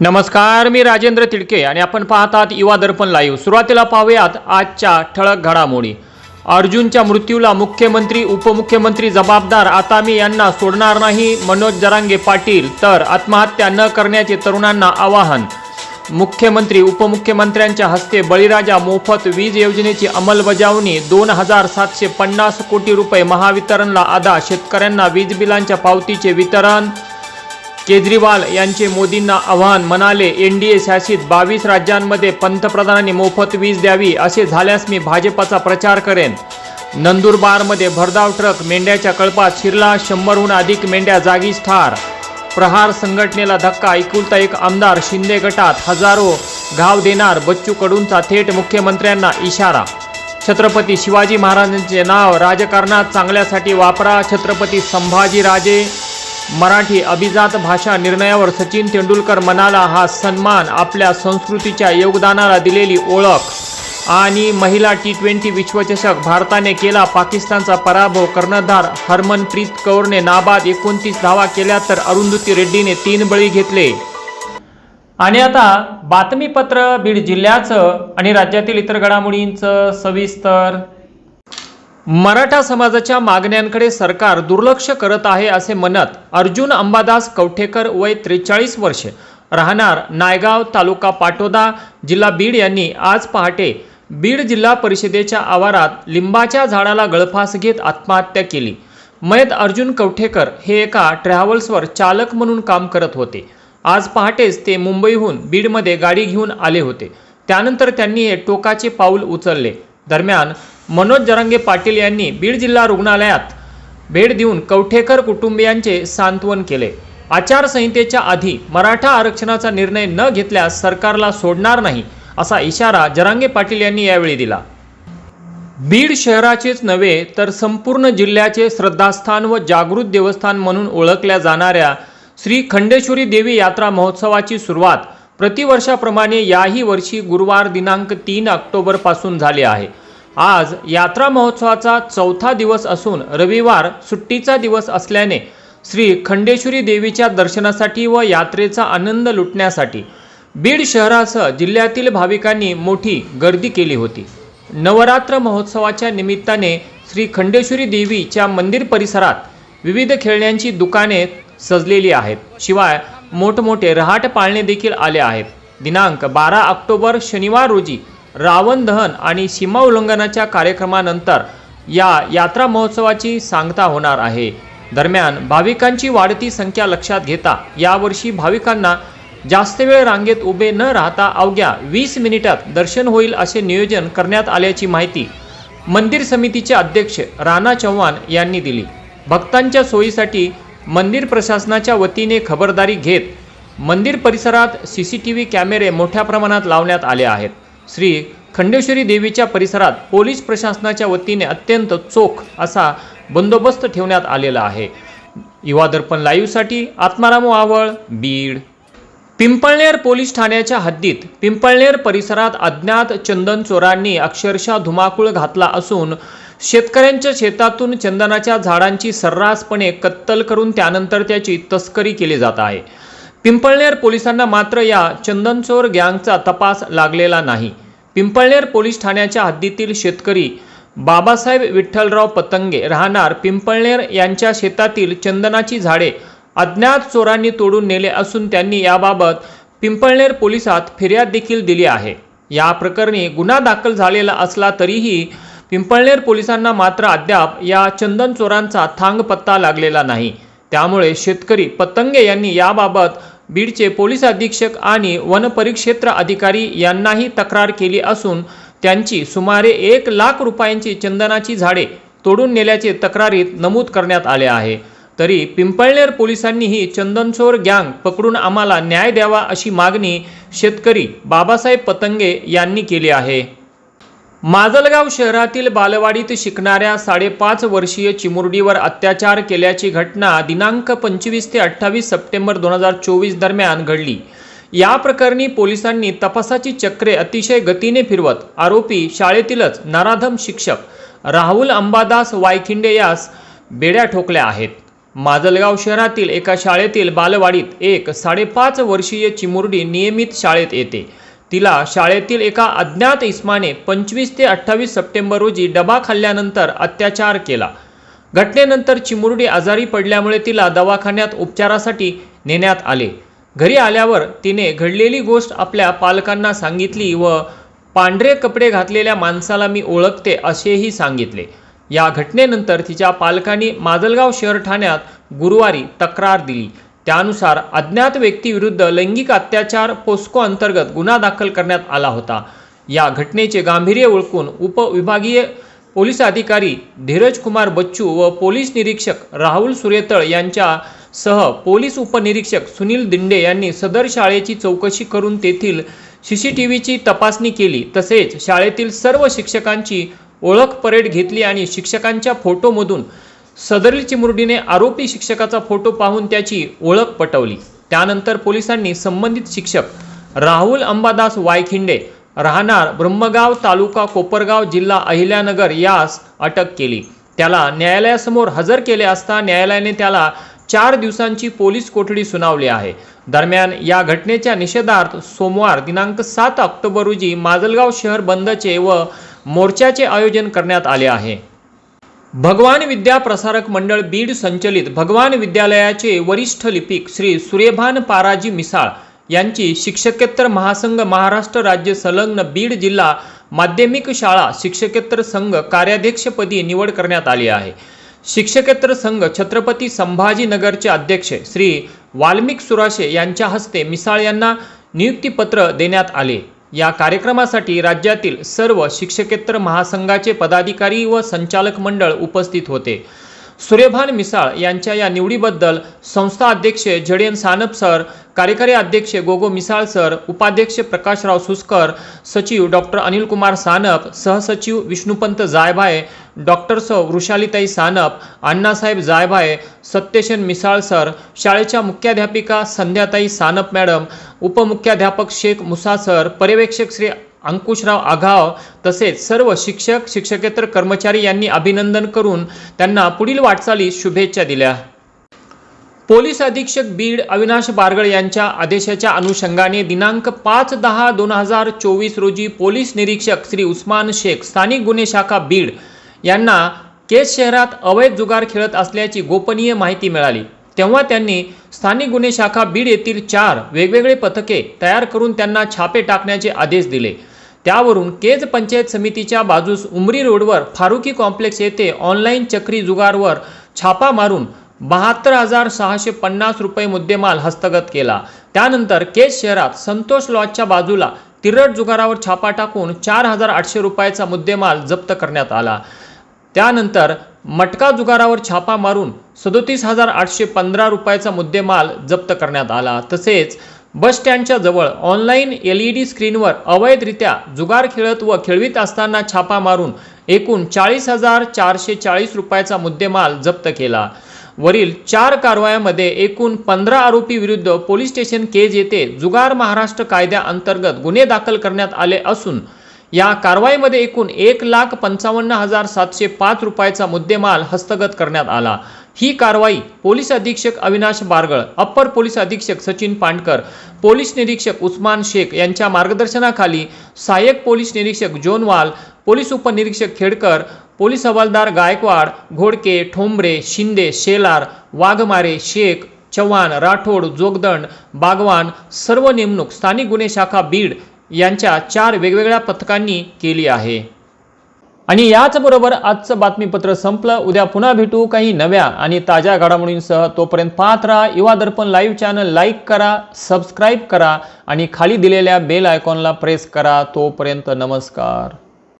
नमस्कार मी राजेंद्र तिडके आणि आपण पाहतात युवा दर्पण लाईव्ह सुरुवातीला पाहूयात आजच्या ठळक घडामोडी. अर्जुनच्या मृत्यूला मुख्यमंत्री उपमुख्यमंत्री जबाबदार आता मी यांना सोडणार नाही मनोज जरांगे पाटील तर आत्महत्या न करण्याचे तरुणांना आवाहन. मुख्यमंत्री उपमुख्यमंत्र्यांच्या हस्ते बळीराजा मोफत वीज योजनेची अंमलबजावणी दोन हजार सातशे पन्नास कोटी रुपये महावितरणला अदा शेतकऱ्यांना वीज बिलांच्या पावतीचे वितरण. केजरीवाल यांचे मोदींना आव्हान म्हणाले एन डी ए शासित बावीस राज्यांमध्ये पंतप्रधानांनी मोफत वीज द्यावी असे झाल्यास मी भाजपाचा प्रचार करेन. नंदुरबारमध्ये भरधाव ट्रक मेंढ्याच्या कळपात शिरला शंभरहून अधिक मेंढ्या जागीच ठार. प्रहार संघटनेला धक्का एकुलता एक आमदार शिंदे गटात हजारो घाव देणार बच्चू कडूंचा थेट मुख्यमंत्र्यांना इशारा. छत्रपती शिवाजी महाराजांचे नाव राजकारणात चांगल्यासाठी वापरा छत्रपती संभाजीराजे मराठी अभिजात भाषा निर्णयावर सचिन तेंडुलकर म्हणाला हा सन्मान आपल्या संस्कृतीच्या योगदानाला दिलेली ओळख. आणि महिला टी ट्वेंटी विश्वचषक भारताने केला. पाकिस्तानचा पराभव कर्णधार हरमनप्रीत कौरने नाबाद एकोणतीस धावा केल्या तर अरुंधती रेड्डीने तीन बळी घेतले. आणि आता बातमीपत्र बीड जिल्ह्याचं आणि राज्यातील इतर घडामोडींचं सविस्तर. मराठा समाजाच्या मागण्यांकडे सरकार दुर्लक्ष करत आहे असे म्हणत अर्जुन अंबादास कवठेकर वय त्रेचाळीस वर्षे. राहणार नायगाव तालुका पाटोदा जिल्हा बीड यांनी आज पहाटे बीड जिल्हा परिषदेच्या आवारात लिंबाच्या झाडाला गळफास घेत आत्महत्या केली. मयत अर्जुन कवठेकर हे एका ट्रॅव्हल्सवर चालक म्हणून काम करत होते. आज पहाटेच ते मुंबईहून बीडमध्ये गाडी घेऊन आले होते. त्यानंतर त्यांनी हे टोकाचे पाऊल उचलले. दरम्यान मनोज जरांगे पाटील यांनी बीड जिल्हा रुग्णालयात भेट देऊन कवठेकर कुटुंबियांचे सांत्वन केले. आचारसंहितेच्या आधी मराठा आरक्षणाचा निर्णय न घेतल्यास सरकारला सोडणार नाही. असा इशारा जरांगे पाटील यांनी यावेळी दिला. बीड शहराचेच नव्हे तर संपूर्ण जिल्ह्याचे श्रद्धास्थान व जागृत देवस्थान म्हणून ओळखल्या जाणाऱ्या श्री खंडेश्वरी देवी यात्रा महोत्सवाची सुरुवात प्रतिवर्षाप्रमाणे याही वर्षी गुरुवार दिनांक तीन ऑक्टोबरपासून झाली आहे. आज यात्रा महोत्सवाचा चौथा दिवस असून रविवार सुट्टीचा दिवस असल्याने श्री खंडेश्वरी देवीच्या दर्शनासाठी व यात्रेचा आनंद लुटण्यासाठी बीड शहरासह जिल्ह्यातील भाविकांनी मोठी गर्दी केली होती. नवरात्र महोत्सवाच्या निमित्ताने श्री खंडेश्वरी देवीच्या मंदिर परिसरात विविध खेळण्यांची दुकाने सजलेली आहेत. शिवाय मोठमोठे रहाट पाळणे देखील आले आहेत. दिनांक बारा ऑक्टोबर शनिवार रोजी रावण दहन आणि सीमा उल्लंघनाच्या कार्यक्रमानंतर या यात्रा महोत्सवाची सांगता होणार आहे. दरम्यान भाविकांची वाढती संख्या लक्षात घेता यावर्षी भाविकांना जास्त वेळ रांगेत उभे न राहता अवघ्या वीस मिनिटात दर्शन होईल असे नियोजन करण्यात आल्याची माहिती मंदिर समितीचे अध्यक्ष राणा चव्हाण यांनी दिली. भक्तांच्या सोयीसाठी मंदिर प्रशासनाच्या वतीने खबरदारी घेत मंदिर परिसरात सी सी टी व्ही कॅमेरे मोठ्या प्रमाणात लावण्यात आले आहेत. श्री खंडेश्वरी देवीच्या परिसरात पोलीस प्रशासनाच्या वतीने अत्यंत चोख असा बंदोबस्त ठेवण्यात आलेला आहे. युवा दर्पण लाईव्हसाठी आत्माराम आवळ बीड. पिंपळनेर पोलीस ठाण्याच्या हद्दीत पिंपळनेर परिसरात अज्ञात चंदन चोरांनी अक्षरशः धुमाकूळ घातला असून शेतकऱ्यांच्या शेतातून चंदनाच्या झाडांची सर्रासपणे कत्तल करून त्यानंतर त्याची तस्करी केली जात आहे. पिंपळनेर पोलिसांना मात्र या चंदनचोर गँगचा तपास लागलेला नाही. पिंपळनेर पोलीस ठाण्याच्या हद्दीतील शेतकरी बाबासाहेब विठ्ठलराव पतंगे राहणार पिंपळनेर यांच्या शेतातील चंदनाची झाडे अज्ञात चोरांनी तोडून नेले असून त्यांनी याबाबत पिंपळनेर पोलिसात फिर्याद देखील दिली आहे. या प्रकरणी गुन्हा दाखल झालेला असला तरीही पिंपळनेर पोलिसांना मात्र अद्याप या चंदन चोरांचा थांग पत्ता लागलेला नाही. त्यामुळे शेतकरी पतंगे यांनी याबाबत बीडचे पोलीस अधीक्षक आणि वनपरिक्षेत्र अधिकारी यांनाही तक्रार केली असून त्यांची सुमारे एक लाख रुपयांची चंदनाची झाडे तोडून नेल्याचे तक्रारीत नमूद करण्यात आले आहे. तरी पिंपळनेर पोलिसांनीही चंदनचोर गँग पकडून आम्हाला न्याय द्यावा अशी मागणी शेतकरी बाबासाहेब पतंगे यांनी केली आहे. माजलगाव शहरातील बालवाडीत शिकणाऱ्या साडेपाच वर्षीय चिमुरडीवर अत्याचार केल्याची घटना दिनांक पंचवीस ते अठ्ठावीस सप्टेंबर दोन हजार चोवीस दरम्यान घडली. या प्रकरणी पोलिसांनी तपासाची चक्रे अतिशय गतीने फिरवत आरोपी शाळेतीलच नराधम शिक्षक राहुल अंबादास वायखिंडे यास बेड्या ठोकल्या आहेत. माजलगाव शहरातील एका शाळेतील बालवाडीत एक साडेपाच वर्षीय चिमुरडी नियमित शाळेत येते. तिला शाळेतील एका अज्ञात इस्माने पंचवीस ते अठ्ठावीस सप्टेंबर रोजी डबा खाल्ल्यानंतर अत्याचार केला. घटनेनंतर चिमुरडी आजारी पडल्यामुळे तिला दवाखान्यात उपचारासाठी नेण्यात आले. घरी आल्यावर तिने घडलेली गोष्ट आपल्या पालकांना सांगितली व पांढरे कपडे घातलेल्या माणसाला मी ओळखते असेही सांगितले. या घटनेनंतर तिच्या पालकांनी माजलगाव शहर ठाण्यात गुरुवारी तक्रार दिली. त्यानुसार अज्ञात व्यक्तीविरुद्ध लैंगिक अत्याचार पोस्को अंतर्गत गुन्हा दाखल करण्यात आला होता. या घटनेचे गांभीर्य ओळखून उपविभागीय पोलीस अधिकारी धीरज कुमार बच्चू व पोलीस निरीक्षक राहुल सुरेतळ यांच्यासह पोलीस उपनिरीक्षक सुनील दिंडे यांनी सदर शाळेची चौकशी करून तेथील सी सी टी व्हीची तपासणी केली. तसेच शाळेतील सर्व शिक्षकांची ओळख परेड घेतली आणि शिक्षकांच्या फोटोमधून सदरील चिमुरडीने आरोपी शिक्षकाचा फोटो पाहून त्याची ओळख पटवली. त्यानंतर पोलिसांनी संबंधित शिक्षक राहुल अंबादास वायखिंडे राहणार ब्रह्मगाव तालुका कोपरगाव जिल्हा अहिल्यानगर यास अटक केली. त्याला न्यायालयासमोर हजर केले असता न्यायालयाने त्याला चार दिवसांची पोलीस कोठडी सुनावली आहे. दरम्यान या घटनेच्या निषेधार्थ सोमवार दिनांक सात ऑक्टोबर रोजी माजलगाव शहर बंदचे व मोर्चाचे आयोजन करण्यात आले आहे. भगवान विद्या प्रसारक मंडळ बीड संचलित भगवान विद्यालयाचे वरिष्ठ लिपिक श्री सूर्यभान पाराजी मिसाळ यांची शिक्षकेतर महासंघ महाराष्ट्र राज्य संलग्न बीड जिल्हा माध्यमिक शाळा शिक्षकेतर संघ कार्याध्यक्षपदी निवड करण्यात आली आहे. शिक्षकेतर संघ छत्रपती संभाजीनगरचे अध्यक्ष श्री वाल्मिक सुराशे यांच्या हस्ते मिसाळ यांना नियुक्तीपत्र देण्यात आले. या कार्यक्रमासाठी राज्यातील सर्व शिक्षकेतर महासंघाचे पदाधिकारी व संचालक मंडळ उपस्थित होते. सूर्यभान मिसाळ यांच्या या निवडीबद्दल संस्था अध्यक्ष जडेन सानप सर कार्यकारी अध्यक्ष गोगो मिसाळ सर उपाध्यक्ष प्रकाशराव सुस्कर सचिव डॉक्टर अनिल कुमार सानप सहसचिव विष्णुपंत जायभाये डॉक्टर सौ. वृषालीताई सानप अण्णासाहेब जायभाये सत्यशन मिसाळ सर शाळेच्या मुख्याध्यापिका संध्याताई सानप मॅडम उपमुख्याध्यापक शेख मुसा सर पर्यवेक्षक श्री अंकुशराव आघाव तसेच सर्व शिक्षक शिक्षकेतर कर्मचारी यांनी अभिनंदन करून त्यांना पुढील वाटचाली शुभेच्छा दिल्या. पोलीस अधीक्षक बीड अविनाश बारगळ यांच्या आदेशाच्या अनुषंगाने दिनांक पाच दहा दोन हजार चोवीस रोजी पोलीस निरीक्षक श्री उस्मान शेख स्थानिक गुन्हे शाखा बीड यांना केस शहरात अवैध जुगार खेळत असल्याची गोपनीय माहिती मिळाली. तेव्हा त्यांनी स्थानिक गुन्हे शाखा बीड येथील चार वेगवेगळे पथके तयार करून त्यांना छापे टाकण्याचे आदेश दिले. त्यावरून केज पंचायत समितीच्या बाजूस उमरी रोडवर फारुकी कॉम्प्लेक्स येथे ऑनलाईन चक्री जुगारवर छापा मारून बहात्तर हजार सहाशे पन्नास रुपये मुद्देमाल हस्तगत केला. त्यानंतर केज शहरात संतोष लॉजच्या बाजूला तिरट जुगारावर छापा टाकून चार हजार आठशे रुपयाचा मुद्देमाल जप्त करण्यात आला. त्यानंतर मटका जुगारावर छापा मारून सदोतीस हजार आठशे पंधरा रुपयाचा मुद्देमाल जप्त करण्यात आला. तसेच बस स्टँडच्या जवळ ऑनलाईन एल ई डी स्क्रीनवर अवैधरित्या जुगार खेळत व खेळवीत असताना छापा मारून एकूण चाळीस हजार चारशे चाळीस रुपयाचा मुद्देमाल जप्त केला. वरील चार कारवायामध्ये एकूण पंधरा आरोपी विरुद्ध पोलीस स्टेशन केज येथे जुगार महाराष्ट्र कायद्याअंतर्गत गुन्हे दाखल करण्यात आले असून या कारवाईमध्ये एकूण एक लाख पंचावन्न हजार सातशे पाच रुपयाचा मुद्देमाल हस्तगत करण्यात आला. ही कारवाई पोलीस अधीक्षक अविनाश बारगळ अप्पर पोलीस अधीक्षक सचिन पांडकर पोलीस निरीक्षक उस्मान शेख यांच्या मार्गदर्शनाखाली सहाय्यक पोलीस निरीक्षक जोनवाल पोलीस उपनिरीक्षक खेडकर पोलीस हवालदार गायकवाड घोडके ठोंबरे शिंदे शेलार वाघमारे शेख चव्हाण राठोड जोगदंड बागवान सर्व नेमणूक स्थानिक गुन्हे शाखा बीड यांच्या चार वेगवेगळ्या पथकांनी केली आहे. आणि याचबरोबर आजचं बातमीपत्र संपलं. उद्या पुन्हा भेटू काही नव्या आणि ताज्या घडामोडींसह. तोपर्यंत पाहत राहा Yuva Darpan live channel. Like करा सबस्क्राईब करा आणि खाली दिलेल्या बेल आयकॉनला प्रेस करा. तोपर्यंत नमस्कार.